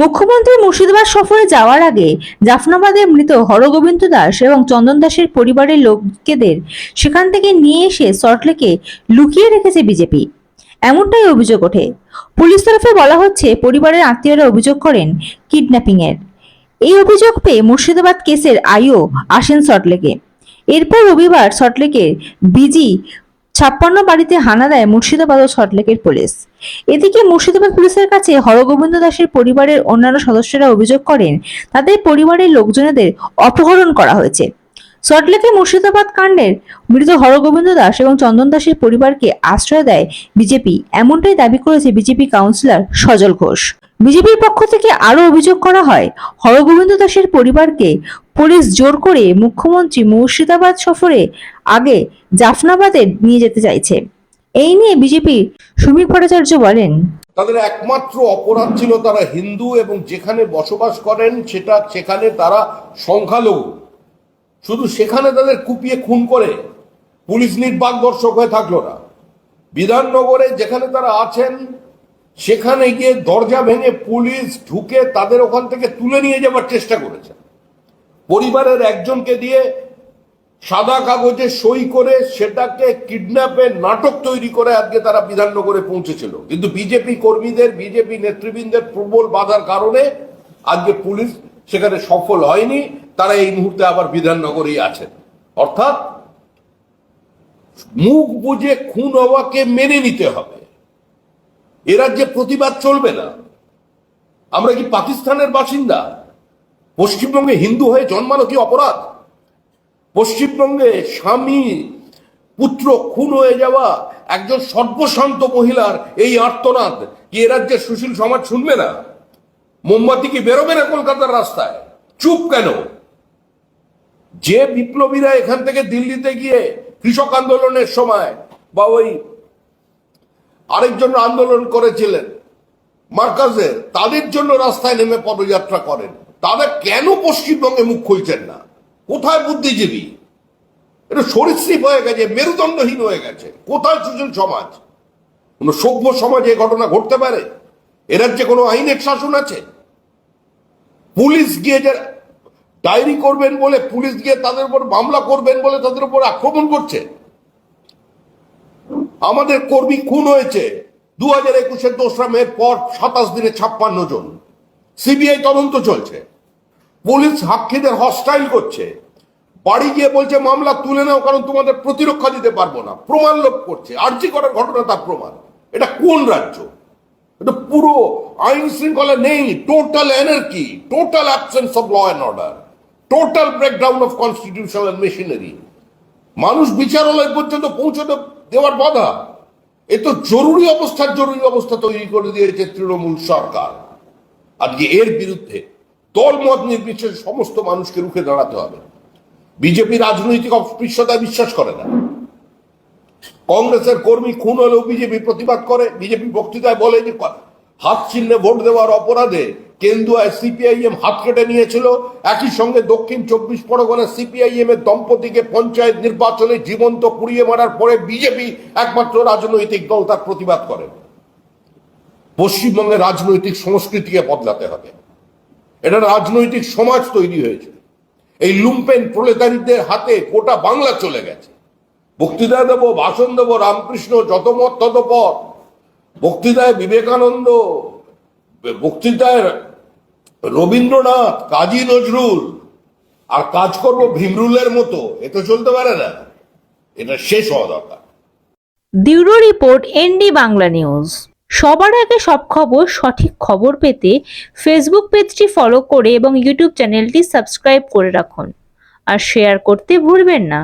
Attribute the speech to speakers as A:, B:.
A: মুখ্যমন্ত্রী মুর্শিদাবাদ সফরে যাওয়ার আগে জাফনাবাদে মৃত হরগোবিন্দ দাস এবং চন্দন দাসের পরিবারের লোকেদের সেখান থেকে নিয়ে এসে সল্টলেকে লুকিয়ে রেখেছে বিজেপি। এমনটাই অভিযোগ ওঠে। পুলিশ তরফে বলা হচ্ছে, পরিবারের আত্মীয়রা অভিযোগ করেন কিডন্যাপিং এর এই অভিযোগ পেয়ে মুর্শিদাবাদ কেসের আইও আসেন সল্টলেকে এরপর রবিবার সল্টলেকের বিজি ছাপ্পান্ন বাড়িতে হানা দেয় মুর্শিদাবাদ ও সল্টলেকের পুলিশ। এদিকে মুর্শিদাবাদ পুলিশের কাছে হরগোবিন্দ দাসের পরিবারের অন্যান্য সদস্যরা অভিযোগ করেন, তাদের পরিবারের লোকজনেদের অপহরণ করা হয়েছে। সল্টলেকে মুর্শিদাবাদ কাণ্ডের মৃত হরগোবিন্দ দাস এবং চন্দন দাসের পরিবারকে আশ্রয় দেয় বিজেপি, এমনটাই দাবি করেছে বিজেপি কাউন্সিলর সজল ঘোষ। বিজেপির পক্ষ থেকে আরও অভিযোগ করা হয়, হরগোবিন্দ দাসের পরিবারকে পুলিশ জোর করে মুখ্যমন্ত্রী মুর্শিদাবাদ সফরে আগে জাফনাবাদে নিয়ে যেতে চাইছে। এই নিয়ে বিজেপি শ্রমিক ভট্টাচার্য বলেন,
B: তাদের একমাত্র অপরাধ ছিল তারা হিন্দু এবং যেখানে বসবাস করেন সেটা সেখানে তারা সংখ্যালঘু। শুধু সেখানে তাদের কুপিয়ে খুন করে পুলিশ নির্বাক দর্শক হয়ে থাকল না। বিধাননগরে যেখানে তারা আছেন সেখানে গিয়ে দরজা ভেঙে পুলিশ ঢুকে তাদের ওখান থেকে তুলে নিয়ে যাবার চেষ্টা করেছে। পরিবারের একজনকে দিয়ে সাদা কাগজে সই করে সেটাকে কিডন্যাপের নাটক তৈরি করে আজকে তারা বিধাননগরে পৌঁছেছিল। কিন্তু বিজেপি কর্মীদের, বিজেপি নেতৃবৃন্দের প্রবল বাধার কারণে আজকে পুলিশ সেখানে সফল হয়নি, তারা এই মুহূর্তে আবার বিধাননগরেই আছেন। অর্থাৎ মুখ বুঝে খুন হওয়াকে মেনে নিতে হবে। এ রাজ্যে প্রতিবাদ চলবে না। আমরা কি পাকিস্তানের বাসিন্দা? পশ্চিমবঙ্গে হিন্দু হয়ে জন্মানো কি অপরাধ? পশ্চিমবঙ্গে স্বামী, পুত্র, খুন হয়ে যাওয়া একজন সর্বশান্ত মহিলার এই আর্তনাদ কি এ রাজ্যের সুশীল সমাজ শুনবে না? মোমবাতি কি বেরোবে না কলকাতার রাস্তায়? চুপ কেন? যে বিপ্লবীরা এখান থেকে দিল্লিতে গিয়ে কৃষক আন্দোলনের সময় বা ওই আরেকজন আন্দোলন করেছিলেন। মার্কাজের, তাদের জন্য রাস্তায় নেমে পদযাত্রা করেন। তাদের কেন পশ্চিমবঙ্গে মুখ খুলছেন না? কোথায় বুদ্ধিজীবী? এটা সরীসৃপ হয়ে গেছে, মেরুদণ্ডহীন হয়ে গেছে। কোথায় সুশীল সমাজ? কোন সভ্য সমাজে ঘটনা ঘটতে পারে? এ রাজ্যে কোনো আইনের শাসন আছে? পুলিশ গিয়ে যে ডায়েরি করবেন বলে, পুলিশ গিয়ে তাদের উপর মামলা করবেন বলে তাদের উপর আক্রমণ করছে? আমাদের কর্মী খুন হয়েছে। দু হাজার একুশের দোসরা মের পর সাতাশ দিনে ছাপ্পান্ন জন। সিবিআই তদন্ত চলছে। পুলিশ সাক্ষীদের হস্টাইল করছে। বাড়ি গিয়ে বলছে, মামলা তুলে নাও, কারণ তোমাদের প্রতিরক্ষা দিতে পারব না। প্রমাণ লোক করছে। আর্জি করার ঘটনা তার প্রমাণ। এটা কোন রাজ্য? এটা পুরো আইন শৃঙ্খলা নেই। Total anarchy total absence of law and order total breakdown of constitutional machinery মানুষ বিচারালয় পর্যন্ত পৌঁছতে দেওয়ার বাধা। এ তো জরুরি অবস্থার জরুরি অবস্থা তৈরি করে দিয়েছে তৃণমূল সরকার। আজকে এর বিরুদ্ধে দলমত নির্বিশেষে সমস্ত মানুষকে রুখে দাঁড়াতে হবে। বিজেপি রাজনৈতিক অস্পৃশ্যতায় বিশ্বাস করে না। কংগ্রেসের কর্মী খুন হলেও বিজেপি প্রতিবাদ করে। বিজেপি বক্তৃতায় বলে যে হাত চিহ্নে ভোট দেওয়ার অপরাধে কেন্দুয়ায় সিপিআইএম হাত কেটে নিয়েছিল। একই সঙ্গে দক্ষিণ চব্বিশ পরগনার সিপিআইএম এর দম্পতিকে পঞ্চায়েত নির্বাচনে জীবন্ত পুড়িয়ে মারার পরে বিজেপি একমাত্র রাজনৈতিক দল তার প্রতিবাদ করে। পশ্চিমবঙ্গের রাজনৈতিক সংস্কৃতিকে বদলাতে হবে। এটা রাজনৈতিক সমাজ তৈরি হয়েছে। এই লুম্পেন প্রলেতারিদের হাতে গোটা বাংলা চলে গেছে। বক্তৃতা দেব, ভাষণ দেব, রামকৃষ্ণ, যত মত তত পথ। বক্তৃতায় বিবেকানন্দ বক্তৃতায় রবীন্দ্রনাথ, কাজী নজরুল, আর কাজ করব ভীমরুলের মতো, এ তো চলতে পারে না। এটা শেষ হওয়া দরকার।
A: Bureau report, ND Bangla news. সবার আগে সব খবর, সঠিক খবর পেতে ফেসবুক পেজটি ফলো করে এবং ইউটিউব চ্যানেলটি সাবস্ক্রাইব করে রাখুন। আর শেয়ার করতে ভুলবেন না।